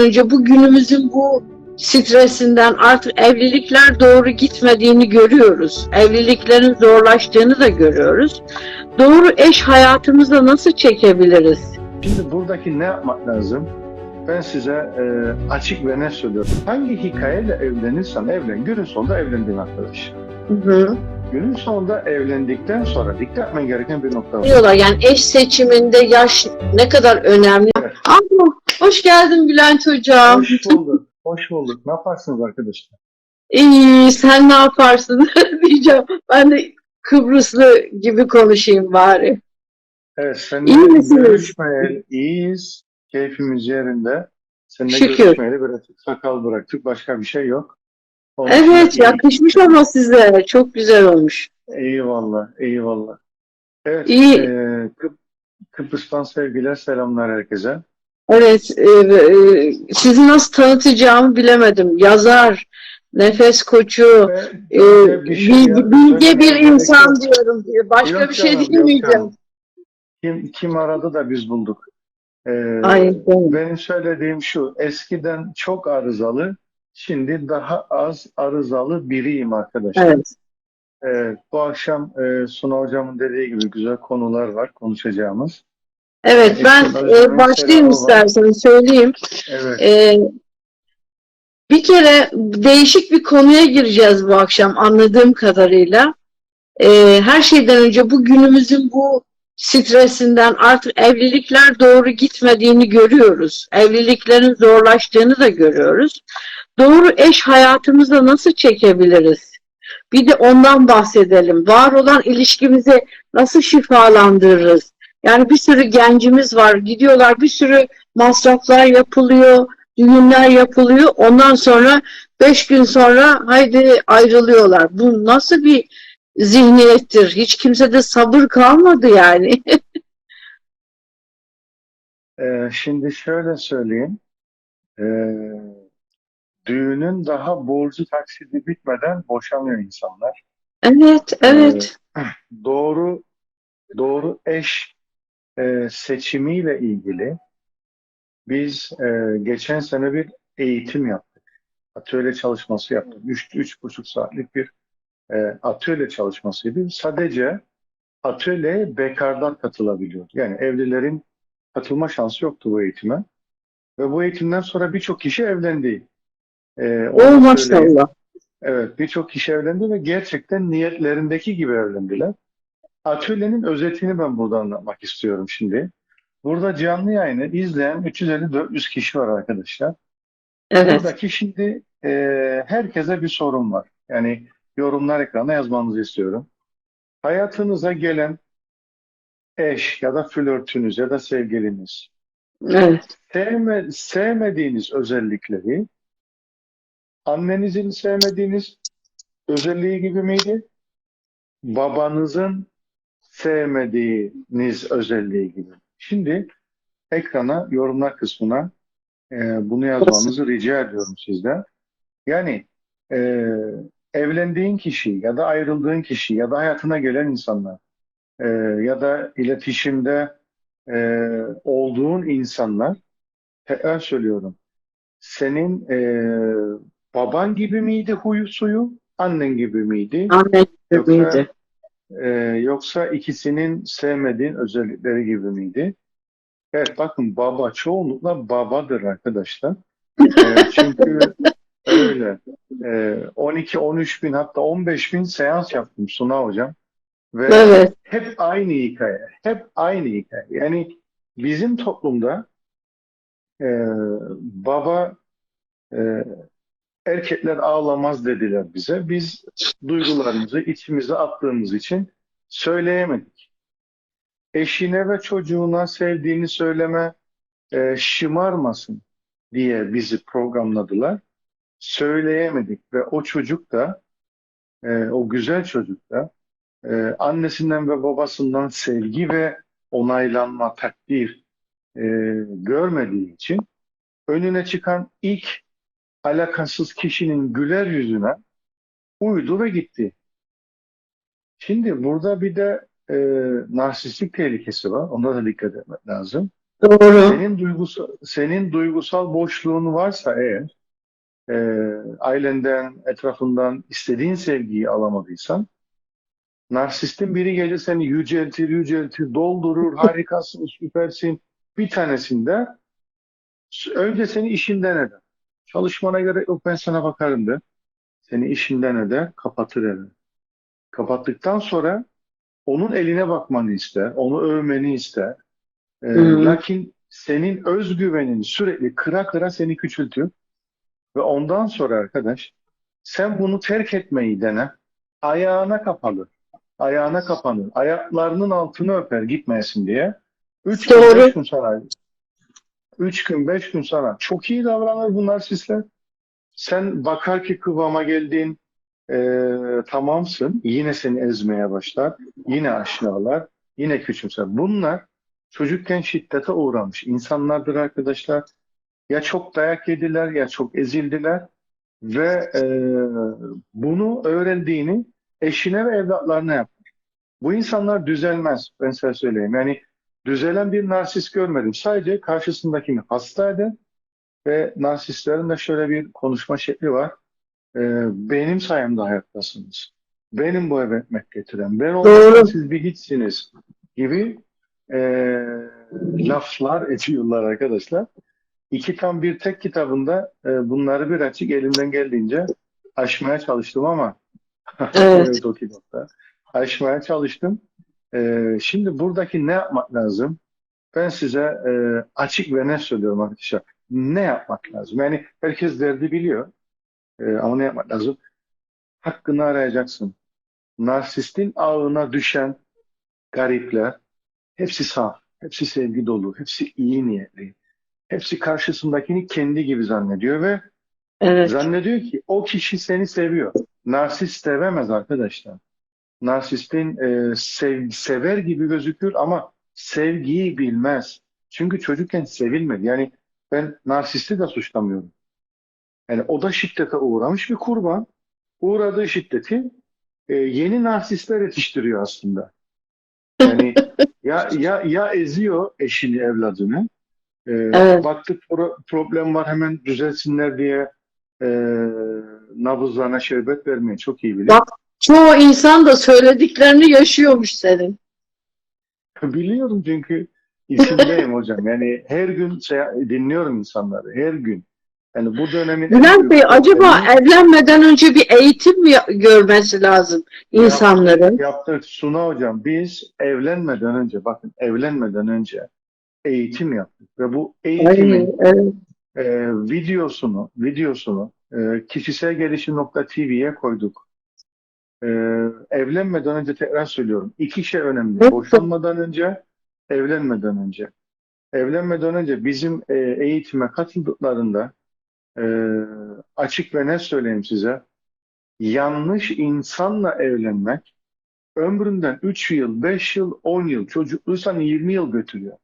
önce bu günümüzün bu stresinden artık evlilikler doğru gitmediğini görüyoruz. Evliliklerin zorlaştığını da görüyoruz. Doğru eş hayatımıza nasıl çekebiliriz? Şimdi buradaki ne yapmak lazım? Ben size e, açık ve net söylüyorum. Hangi hikayeyle evlenirsen evlen. Günün sonunda evlendin arkadaş. Hı hı. Günün sonunda evlendikten sonra dikkat etmen gereken bir nokta var. Diyorlar yani eş seçiminde yaş ne kadar önemli. Evet. Ama hoş geldin Bülent Hocam. Hoş bulduk. Hoş bulduk. Ne yaparsınız arkadaşlar? İyi, sen ne yaparsın diyeceğim. Ben de Kıbrıslı gibi konuşayım bari. Evet, seninle İyi misiniz? görüşmeyeli iyiyiz. Keyfimiz yerinde. Seninle Şükür. görüşmeyeli biraz sakal bıraktık. Başka bir şey yok. Onun Evet, iyi. yakışmış ama size. Çok güzel olmuş. Eyvallah, eyvallah. Evet, İyi. e, Kıp- Kıbrıs'tan sevgiler, selamlar herkese. Evet, e, e, sizi nasıl tanıtacağımı bilemedim. Yazar, nefes koçu, e, bir şey bilgi, ya- bilge bir gerek insan yok. diyorum. Başka Yok bir şey diyemeyeceğim. Kim, kim aradı da biz bulduk. E, Aynen. Benim söylediğim şu, eskiden çok arızalı, şimdi daha az arızalı biriyim arkadaşlar. Evet. Evet, bu akşam e, Suna Hocam'ın dediği gibi güzel konular var konuşacağımız. Evet, ben e, başlayayım var. isterseniz söyleyeyim. Evet, E, bir kere değişik bir konuya gireceğiz bu akşam anladığım kadarıyla. E, her şeyden önce bu günümüzün bu stresinden artık evlilikler doğru gitmediğini görüyoruz. Evliliklerin zorlaştığını da görüyoruz. Doğru eş hayatımıza nasıl çekebiliriz? Bir de ondan bahsedelim. Var olan ilişkimizi nasıl şifalandırırız? Yani bir sürü gencimiz var. Gidiyorlar bir sürü masraflar yapılıyor, düğünler yapılıyor. Ondan sonra beş gün sonra haydi ayrılıyorlar. Bu nasıl bir zihniyettir? Hiç kimsede sabır kalmadı yani. e, şimdi şöyle söyleyeyim. E, düğünün daha borcu taksidi bitmeden boşanıyor insanlar. evet, evet. Doğru doğru eş e, seçimiyle ilgili biz e, geçen sene bir eğitim yaptık. Atölye çalışması yaptık. Üç, üç buçuk saatlik bir e, atölye çalışmasıydı. Sadece atölyeye bekarlar katılabiliyor. Yani evlilerin katılma şansı yoktu bu eğitime. Ve bu eğitimden sonra birçok kişi evlendi. E, onu O maşallah. Evet, birçok kişi evlendi ve gerçekten niyetlerindeki gibi evlendiler. Atölyenin özetini ben burada anlatmak istiyorum şimdi. Burada canlı yayını izleyen 350-400 kişi var arkadaşlar. Evet. Buradaki şimdi e, herkese bir sorun var. Yani yorumlar ekrana yazmanızı istiyorum. Hayatınıza gelen eş ya da flörtünüz ya da sevgiliniz Evet. sevme, sevmediğiniz özellikleri annenizin sevmediğiniz özelliği gibi miydi? Babanızın sevmediğiniz özelliği gibi. Şimdi ekrana, yorumlar kısmına e, bunu yazmanızı rica ediyorum sizden. Yani e, evlendiğin kişi ya da ayrıldığın kişi ya da hayatına gelen insanlar e, ya da iletişimde e, olduğun insanlar tekrar söylüyorum. Senin e, baban gibi miydi huyu suyu, annen gibi miydi? Ahmet Yoksa gibiydi. ee, yoksa ikisinin sevmediğin özellikleri gibi miydi? Evet bakın baba çoğunlukla babadır arkadaşlar. Ee, çünkü öyle. Ee, 12-13 bin hatta 15 bin seans yaptım Suna hocam. Ve Evet. hep aynı hikaye. Hep aynı hikaye. Yani bizim toplumda e, baba e, erkekler ağlamaz dediler bize. Biz duygularımızı içimize attığımız için söyleyemedik. Eşine ve çocuğuna sevdiğini söyleme e, şımarmasın diye bizi programladılar. Söyleyemedik ve o çocuk da e, o güzel çocuk da e, annesinden ve babasından sevgi ve onaylanma, takdir e, görmediği için önüne çıkan ilk alakasız kişinin güler yüzüne uydu ve gitti. Şimdi burada bir de e, narsistik tehlikesi var. Ona da dikkat etmek lazım. Doğru. Senin duygusal, senin duygusal boşluğun varsa eğer e, ailenden, etrafından istediğin sevgiyi alamadıysan narsistin biri gelir seni yüceltir, yüceltir, doldurur, harikasın, süpersin. Bir tanesinde önce seni işinden eder. Çalışmana gerek yok ben sana bakarım de. Seni işinden eder, kapatır eder. Kapattıktan sonra onun eline bakmanı ister, onu övmeni ister. Ee, Hı. lakin senin özgüvenin sürekli kıra kıra seni küçültür. Ve ondan sonra arkadaş sen bunu terk etmeyi dene. Ayağına kapalı. Ayağına kapanır. Ayaklarının altını öper gitmeyesin diye. Üç gün, Doğru. beş gün sonra üç gün, beş gün sonra çok iyi davranır bu narsistler. Sen bakar ki kıvama geldin, eee, tamamsın. Yine seni ezmeye başlar. Yine aşağılar. Yine küçümser. Bunlar çocukken şiddete uğramış insanlardır arkadaşlar. Ya çok dayak yediler ya çok ezildiler ve eee, bunu öğrendiğini eşine ve evlatlarına yapar. Bu insanlar düzelmez. Ben size söyleyeyim. Yani düzelen bir narsist görmedim. Sadece karşısındakini hasta eden ve narsistlerin de şöyle bir konuşma şekli var. Ee, benim sayemde hayattasınız. Benim bu eve ekmek getiren. Ben olmasam siz bir hiçsiniz gibi ee, laflar ediyorlar arkadaşlar. İki tam bir tek kitabında ee, bunları bir açık elimden geldiğince aşmaya çalıştım ama Evet. evet o kitapta aşmaya çalıştım. Ee, şimdi buradaki ne yapmak lazım? Ben size e, açık ve net söylüyorum arkadaşlar. Ne yapmak lazım? Yani herkes derdi biliyor. E, ama ne yapmak lazım? Hakkını arayacaksın. Narsistin ağına düşen garipler hepsi saf, hepsi sevgi dolu, hepsi iyi niyetli. Hepsi karşısındakini kendi gibi zannediyor ve Evet. zannediyor ki o kişi seni seviyor. Narsist sevemez arkadaşlar. Narsistin e, sev- sever gibi gözükür ama sevgiyi bilmez. Çünkü çocukken sevilmedi. Yani ben narsisti de suçlamıyorum. Yani o da şiddete uğramış bir kurban. Uğradığı şiddeti e, yeni narsistler yetiştiriyor aslında. Yani ya ya ya eziyor eşini, evladını. E, Evet. baktık pro- problem var hemen düzelsinler diye e, nabızlarına şerbet vermeyi çok iyi biliyor. Bak çoğu insan da söylediklerini yaşıyormuş senin. Biliyorum çünkü içindeyim hocam. Yani her gün şey, dinliyorum insanları. Her gün. Yani bu dönemin en Bülent Bey acaba problemi evlenmeden önce bir eğitim mi görmesi lazım insanların? yaptık Suna hocam. Biz evlenmeden önce bakın evlenmeden önce eğitim yaptık ve bu Ay, eğitimin evet. e, videosunu videosunu e, kişiselgelişim.tv'ye koyduk. E, evlenmeden önce tekrar söylüyorum. İki şey önemli. Boşanmadan önce, evlenmeden önce. Evlenmeden önce bizim e, eğitime katıldıklarında e, açık ve net söyleyeyim size. Yanlış insanla evlenmek ömründen 3 yıl, 5 yıl, 10 yıl, çocukluysan 20 yıl götürüyor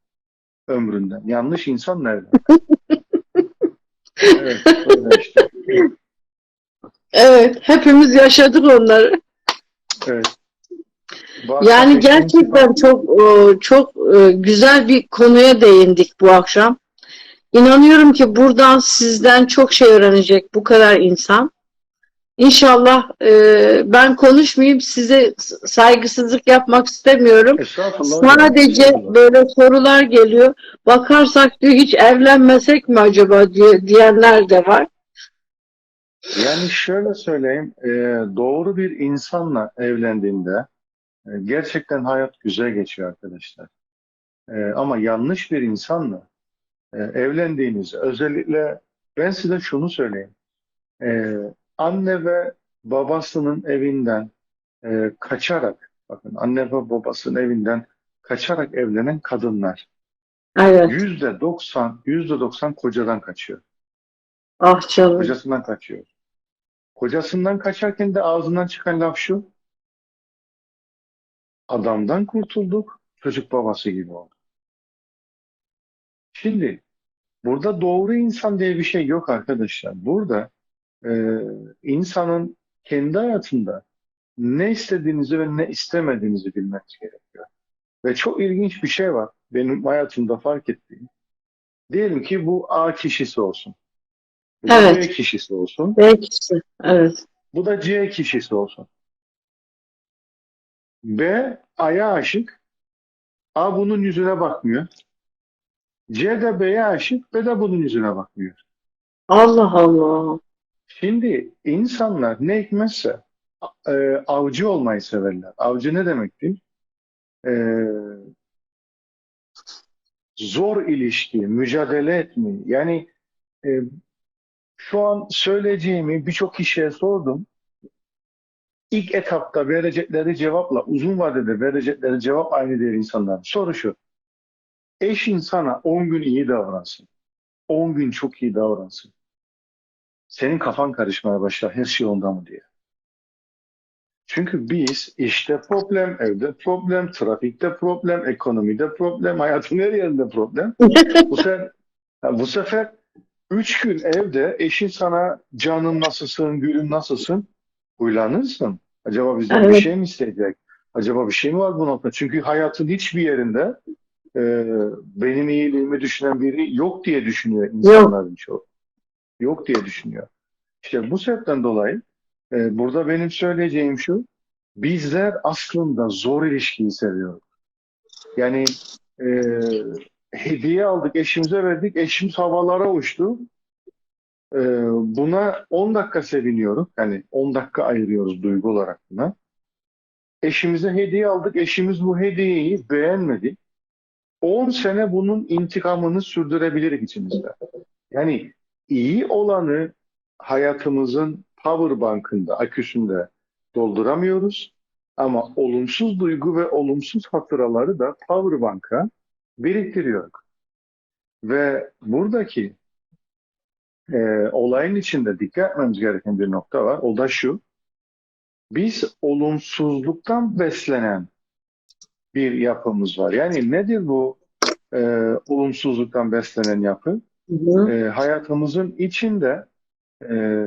ömründen. Yanlış insanla evlenmek. Evet, işte. Evet, hepimiz yaşadık onları. Evet. Yani gerçekten çok e, çok e, güzel bir konuya değindik bu akşam. İnanıyorum ki buradan sizden çok şey öğrenecek bu kadar insan. İnşallah e, ben konuşmayayım, size saygısızlık yapmak istemiyorum. Sadece böyle sorular geliyor. Bakarsak diyor hiç evlenmesek mi acaba diye, diyenler de var. Yani şöyle söyleyeyim, e, doğru bir insanla evlendiğinde e, gerçekten hayat güzel geçiyor arkadaşlar. E, ama yanlış bir insanla e, evlendiğinizde özellikle ben size şunu söyleyeyim. E, anne ve babasının evinden e, kaçarak, bakın anne ve babasının evinden kaçarak evlenen kadınlar Evet. yüzde doksan, yüzde doksan kocadan kaçıyor. Ah canım. Kocasından kaçıyor. Kocasından kaçarken de ağzından çıkan laf şu. Adamdan kurtulduk, çocuk babası gibi oldu. Şimdi burada doğru insan diye bir şey yok arkadaşlar. Burada e, insanın kendi hayatında ne istediğinizi ve ne istemediğinizi bilmeniz gerekiyor. Ve çok ilginç bir şey var. benim hayatımda fark ettiğim diyelim ki bu A kişisi olsun. Evet. B kişisi olsun. Belki. Evet. Bu da C kişisi olsun. B A'ya aşık. A bunun yüzüne bakmıyor. C de B'ye aşık. B de bunun yüzüne bakmıyor. Allah Allah. Şimdi insanlar ne hikmetse e, avcı olmayı severler. Avcı ne demektir? E, zor ilişki, mücadele etme. Yani e, şu an söyleyeceğimi birçok kişiye sordum. İlk etapta verecekleri cevapla uzun vadede verecekleri cevap aynı değil insanlar. Soru şu. Eşin sana 10 gün iyi davransın. 10 gün çok iyi davransın. Senin kafan karışmaya başlar her şey onda mı diye. Çünkü biz işte problem, evde problem, trafikte problem, ekonomide problem, hayatın her yerinde problem. Bu sefer, bu sefer üç gün evde eşin sana canın nasılsın, gülün nasılsın huylanırsın. Acaba bizden bir Evet. şey mi isteyecek? Acaba bir şey mi var bu noktada? Çünkü hayatın hiçbir yerinde e, benim iyiliğimi düşünen biri yok diye düşünüyor insanların çoğu. Yok diye düşünüyor. İşte bu sebepten dolayı e, burada benim söyleyeceğim şu. Bizler aslında zor ilişkiyi seviyoruz. Yani e, hediye aldık, eşimize verdik, eşimiz havalara uçtu. E, buna 10 dakika seviniyoruz. Yani 10 dakika ayırıyoruz duygu olarak buna. Eşimize hediye aldık, eşimiz bu hediyeyi beğenmedi. 10 sene bunun intikamını sürdürebiliriz içimizde. Yani iyi olanı hayatımızın power bankında, aküsünde dolduramıyoruz. Ama olumsuz duygu ve olumsuz hatıraları da power banka biriktiriyoruz. Ve buradaki e, olayın içinde dikkat etmemiz gereken bir nokta var. O da şu. Biz olumsuzluktan beslenen bir yapımız var. Yani nedir bu e, olumsuzluktan beslenen yapı? Hı. E, hayatımızın içinde e,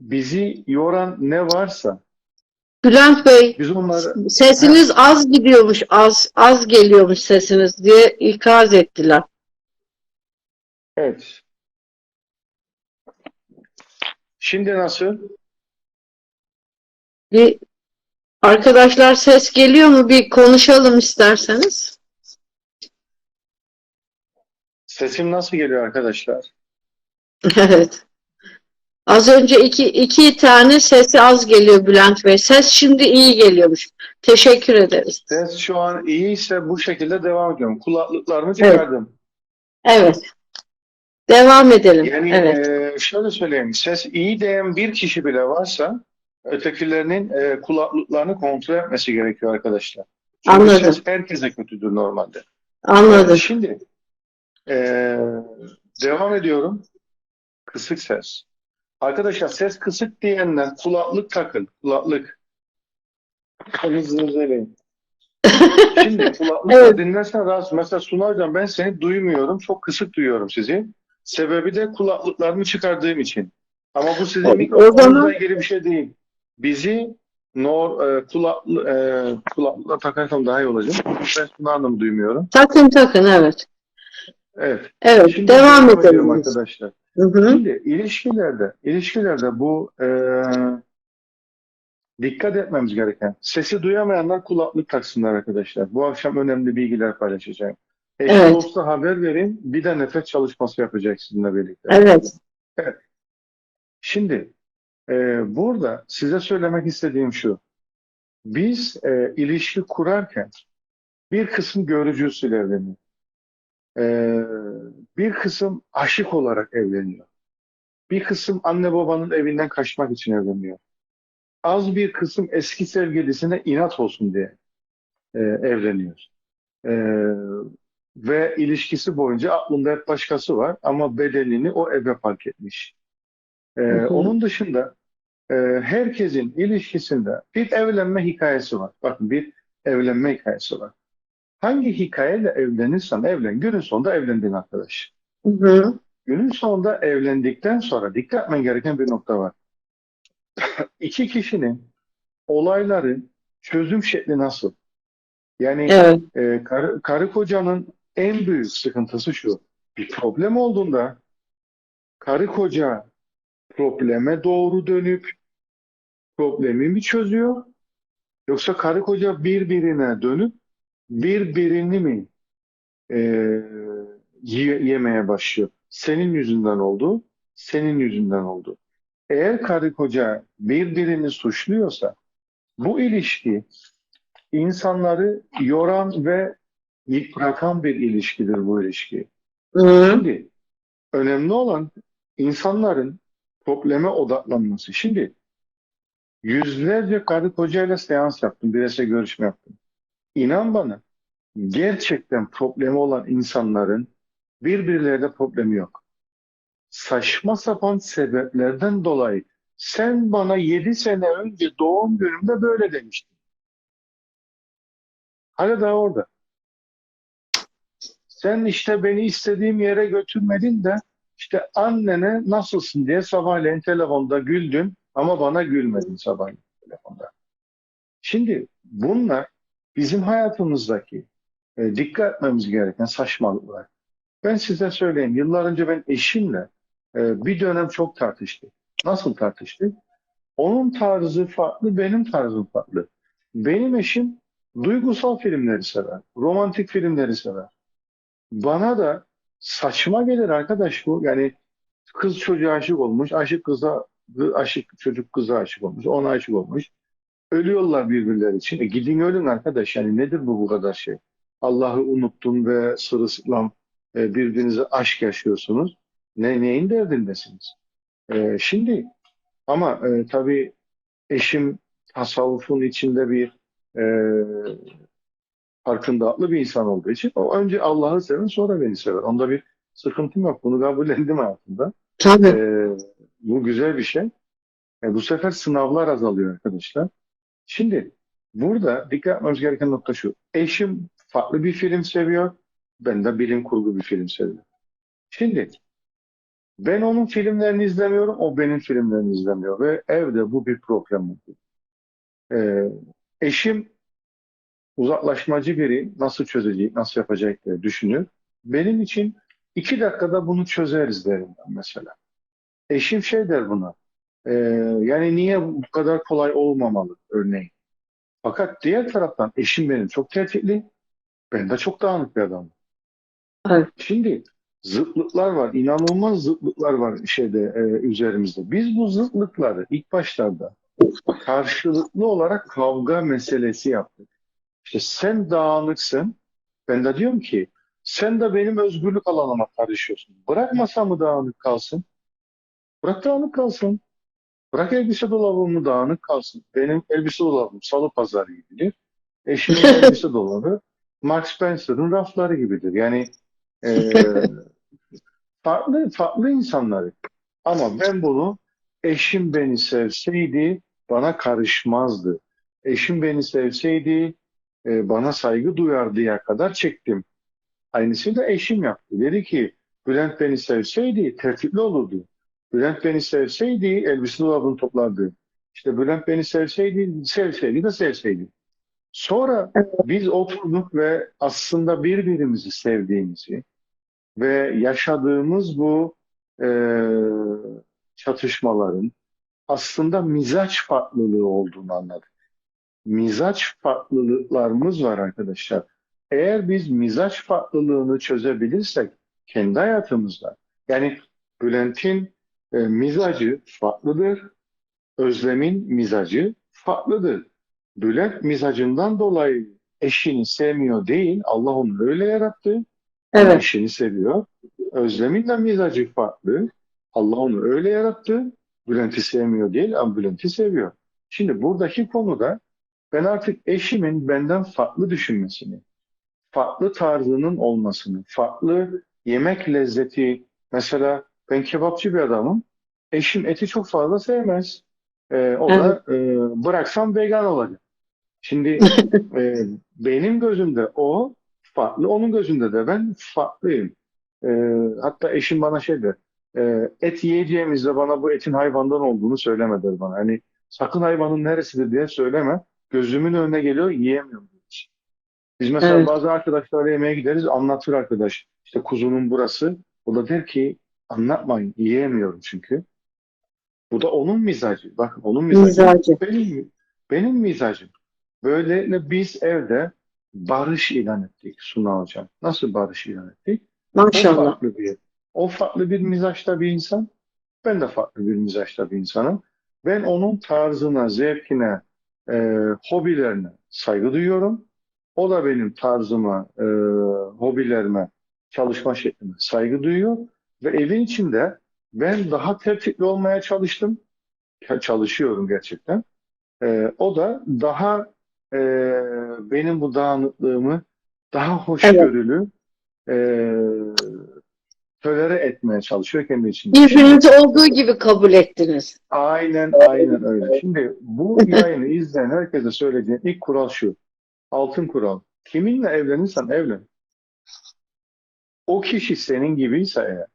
bizi yoran ne varsa Bülent Bey, biz onları sesiniz az gidiyormuş, az az geliyormuş sesiniz diye ikaz ettiler. evet. Şimdi nasıl? Bir arkadaşlar ses geliyor mu? Bir konuşalım isterseniz. Sesim nasıl geliyor arkadaşlar? Evet. Az önce iki, iki tane sesi az geliyor Bülent Bey. Ses şimdi iyi geliyormuş. Teşekkür ederiz. Ses şu an iyiyse bu şekilde devam ediyorum. Kulaklıklarımı çıkardım. Evet. Devam edelim. Yani Evet. e, şöyle söyleyeyim. Ses iyi diyen bir kişi bile varsa ötekilerinin e, kulaklıklarını kontrol etmesi gerekiyor arkadaşlar. Çünkü Anladım. ses herkese kötüdür normalde. Anladım. Şimdi e, devam ediyorum. Kısık ses. Arkadaşlar ses kısık diyenler kulaklık takın. Kulaklık. Hızlı eleyin. Şimdi kulaklıkla Evet. dinlersen rahatsız. Mesela Sunay Hocam ben seni duymuyorum. Çok kısık duyuyorum sizi. Sebebi de kulaklıklarımı çıkardığım için. Ama bu sizin o mikrofonunuzla zaman- ilgili bir şey değil. Bizi nor, e, kulaklı, e, kulaklıkla takarsam daha iyi olacak. Ben Sunay Hanım'ı duymuyorum. Takın takın evet. Evet. Evet. Şimdi devam edelim. arkadaşlar. Hı hı. Şimdi ilişkilerde, ilişkilerde bu e, dikkat etmemiz gereken, sesi duyamayanlar kulaklık taksınlar arkadaşlar. Bu akşam önemli bilgiler paylaşacağım. Eşi Evet. dosta haber verin, bir de nefes çalışması yapacak sizinle birlikte. Evet. Şimdi e, burada size söylemek istediğim şu. Biz e, ilişki kurarken bir kısım görücü usul evleniyor. E, bir kısım aşık olarak evleniyor. Bir kısım anne babanın evinden kaçmak için evleniyor. Az bir kısım eski sevgilisine inat olsun diye e, evleniyor. E, ve ilişkisi boyunca aklında hep başkası var ama bedenini o eve park etmiş. E, Hı hı. onun dışında e, herkesin ilişkisinde bir evlenme hikayesi var. Bakın bir evlenme hikayesi var. Hangi hikayeyle evlenirsen evlen, günün sonunda evlendin arkadaş. Hı hı. Günün sonunda evlendikten sonra dikkat etmen gereken bir nokta var. İki kişinin olayların çözüm şekli nasıl? Yani Evet. e, karı, karı kocanın en büyük sıkıntısı şu. Bir problem olduğunda karı koca probleme doğru dönüp problemi mi çözüyor? Yoksa karı koca birbirine dönüp birbirini mi e, ye- yemeye başlıyor? Senin yüzünden oldu, senin yüzünden oldu. Eğer karı koca birbirini suçluyorsa bu ilişki insanları yoran ve yıpratan bir ilişkidir bu ilişki. Şimdi önemli olan insanların probleme odaklanması. Şimdi yüzlerce karı kocayla seans yaptım, bireysel görüşme yaptım. İnan bana gerçekten problemi olan insanların birbirleriyle problemi yok. Saçma sapan sebeplerden dolayı sen bana 7 sene önce doğum günümde böyle demiştin. Hala daha orada. Sen işte beni istediğim yere götürmedin de işte annene nasılsın diye sabahleyin telefonda güldün ama bana gülmedin sabahleyin telefonda. Şimdi bunlar bizim hayatımızdaki e, dikkat etmemiz gereken saçmalıklar. Ben size söyleyeyim. Yıllar önce ben eşimle e, bir dönem çok tartıştık. Nasıl tartıştık? Onun tarzı farklı, benim tarzım farklı. Benim eşim duygusal filmleri sever, romantik filmleri sever. Bana da saçma gelir arkadaş bu. Yani kız çocuğa aşık olmuş, aşık kıza, aşık çocuk kıza aşık olmuş, ona aşık olmuş. Ölüyorlar birbirleri için. E gidin ölün arkadaş. Yani nedir bu bu kadar şey? Allah'ı unuttun ve sırılsıklam e, birbirinize aşk yaşıyorsunuz. Ne, neyin derdindesiniz? E, şimdi ama e, tabii eşim tasavvufun içinde bir e, farkındalıklı bir insan olduğu için o önce Allah'ı sever sonra beni sever. Onda bir sıkıntım yok. Bunu kabullendim hayatımda. Tabii. E, bu güzel bir şey. E, bu sefer sınavlar azalıyor arkadaşlar. Şimdi burada dikkat etmemiz gereken nokta şu. Eşim farklı bir film seviyor. Ben de bilim kurgu bir film seviyorum. Şimdi ben onun filmlerini izlemiyorum, o benim filmlerimi izlemiyor ve evde bu bir problem oldu. Ee, eşim uzaklaşmacı biri nasıl çözecek, nasıl yapacak diye düşünüyor. Benim için iki dakikada bunu çözeriz derim ben mesela. Eşim şey der buna, e, yani niye bu kadar kolay olmamalı örneğin. Fakat diğer taraftan eşim benim çok tetikli, ben de çok dağınık bir adamım. Evet. Şimdi zıtlıklar var, inanılmaz zıtlıklar var şeyde e, üzerimizde. Biz bu zıtlıkları ilk başlarda karşılıklı olarak kavga meselesi yaptık. İşte sen dağınıksın, ben de diyorum ki sen de benim özgürlük alanıma karışıyorsun. Bırakmasa mı dağınık kalsın? Bırak dağınık kalsın. Bırak elbise dolabımı dağınık kalsın. Benim elbise dolabım salı pazarı gibidir. Eşimin elbise dolabı Mark Spencer'ın rafları gibidir. Yani e, farklı farklı insanları. Ama ben bunu eşim beni sevseydi bana karışmazdı. Eşim beni sevseydi e, bana saygı duyardıya kadar çektim. Aynısını da eşim yaptı. Dedi ki Bülent beni sevseydi tertipli olurdu. Bülent beni sevseydi elbise dolabını toplardı. İşte Bülent beni sevseydi, sevseydi de sevseydi. Sonra biz oturduk ve aslında birbirimizi sevdiğimizi ve yaşadığımız bu e, çatışmaların aslında mizaç farklılığı olduğunu anladık. Mizaç farklılıklarımız var arkadaşlar. Eğer biz mizaç farklılığını çözebilirsek kendi hayatımızda, yani Bülent'in e, mizacı farklıdır, Özlem'in mizacı farklıdır. Bülent mizacından dolayı eşini sevmiyor değil, Allah onu öyle yarattı. Evet. Eşini seviyor. Özlem'in de mizacı farklı. Allah onu öyle yarattı. Bülent'i sevmiyor değil ama Bülent'i seviyor. Şimdi buradaki konuda ben artık eşimin benden farklı düşünmesini, farklı tarzının olmasını, farklı yemek lezzeti. Mesela ben kebapçı bir adamım. Eşim eti çok fazla sevmez. Ee, o da e, bıraksam vegan olacak. Şimdi e, benim gözümde o farklı, onun gözünde de ben farklıyım. E, hatta eşim bana şey der, e, et yiyeceğimizde bana bu etin hayvandan olduğunu söyleme der bana. Hani sakın hayvanın neresidir diye söyleme. Gözümün önüne geliyor, yiyemiyorum. Biz mesela Evet. bazı arkadaşlarla yemeğe gideriz anlatır arkadaş. İşte kuzunun burası. O da der ki anlatmayın yiyemiyorum çünkü. Bu da onun mizacı. Bakın onun mizacı. Mizacı. Benim, benim mizacım. Böylelikle biz evde barış ilan ettik Suna Hocam. Nasıl barış ilan ettik? O Maşallah. farklı bir, o farklı bir mizaçta bir insan. Ben de farklı bir mizaçta bir insanım. Ben onun tarzına, zevkine, e, hobilerine saygı duyuyorum. O da benim tarzıma, e, hobilerime, çalışma şeklime saygı duyuyor. Ve evin içinde ben daha tertipli olmaya çalıştım. Çalışıyorum gerçekten. E, o da daha e, benim bu dağınıklığımı daha hoşgörülü, e, tolere etmeye çalışıyor kendi içinde. Birbirinizi olduğu gibi kabul ettiniz. Aynen aynen öyle. Şimdi bu yayını izleyen herkese söyleyeceğim ilk kural şu. Altın kural. Kiminle evlenirsen evlen. O kişi senin gibiyse eğer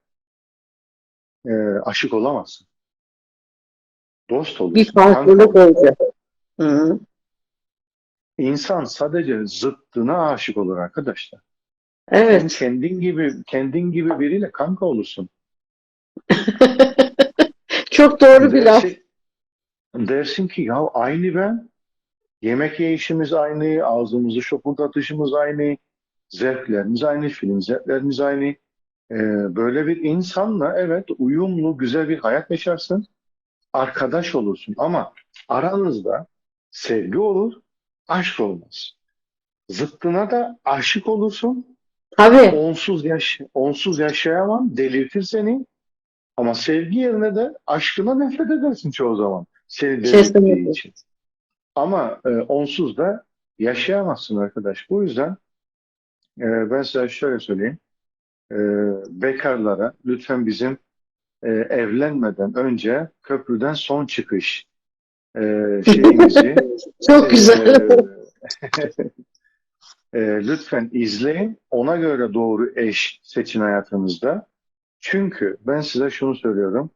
e, aşık olamazsın. Dost Bir olursun. farklılık kanka olursun. olacak. Hı. İnsan sadece zıttına aşık olur arkadaşlar. Sen Evet. kendin gibi kendin gibi biriyle kanka olursun. Çok doğru bir laf. Dersin, dersin ki ya aynı ben. Yemek yiyişimiz aynı, ağzımızı şopurdatışımız aynı, zevklerimiz aynı, film zevklerimiz aynı. Ee, böyle bir insanla evet uyumlu, güzel bir hayat yaşarsın. Arkadaş olursun ama aranızda sevgi olur, aşk olmaz. Zıttına da aşık olursun. Tabii. Onsuz yaş onsuz yaşayamam, delirtir seni. Ama sevgi yerine de aşkına nefret edersin çoğu zaman. Seni delirttiği için. Ama e, onsuz da yaşayamazsın arkadaş. Bu yüzden e, ben size şöyle söyleyeyim. E, bekarlara lütfen bizim e, evlenmeden önce köprüden son çıkış e, şeyimizi Çok güzel. e, e, lütfen izleyin. Ona göre doğru eş seçin hayatınızda. Çünkü ben size şunu söylüyorum.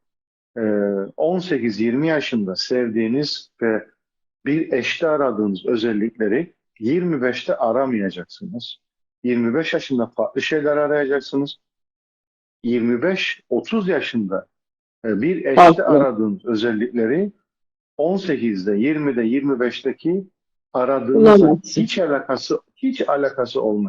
E, 18-20 yaşında sevdiğiniz ve bir eşte aradığınız özellikleri 25'te aramayacaksınız. 25 yaşında farklı şeyler arayacaksınız. 25-30 yaşında e, bir eşte Farklı. aradığınız özellikleri 18'de, 20'de, 25'teki aradığınız Bulamazsın. hiç alakası hiç alakası olmayacak.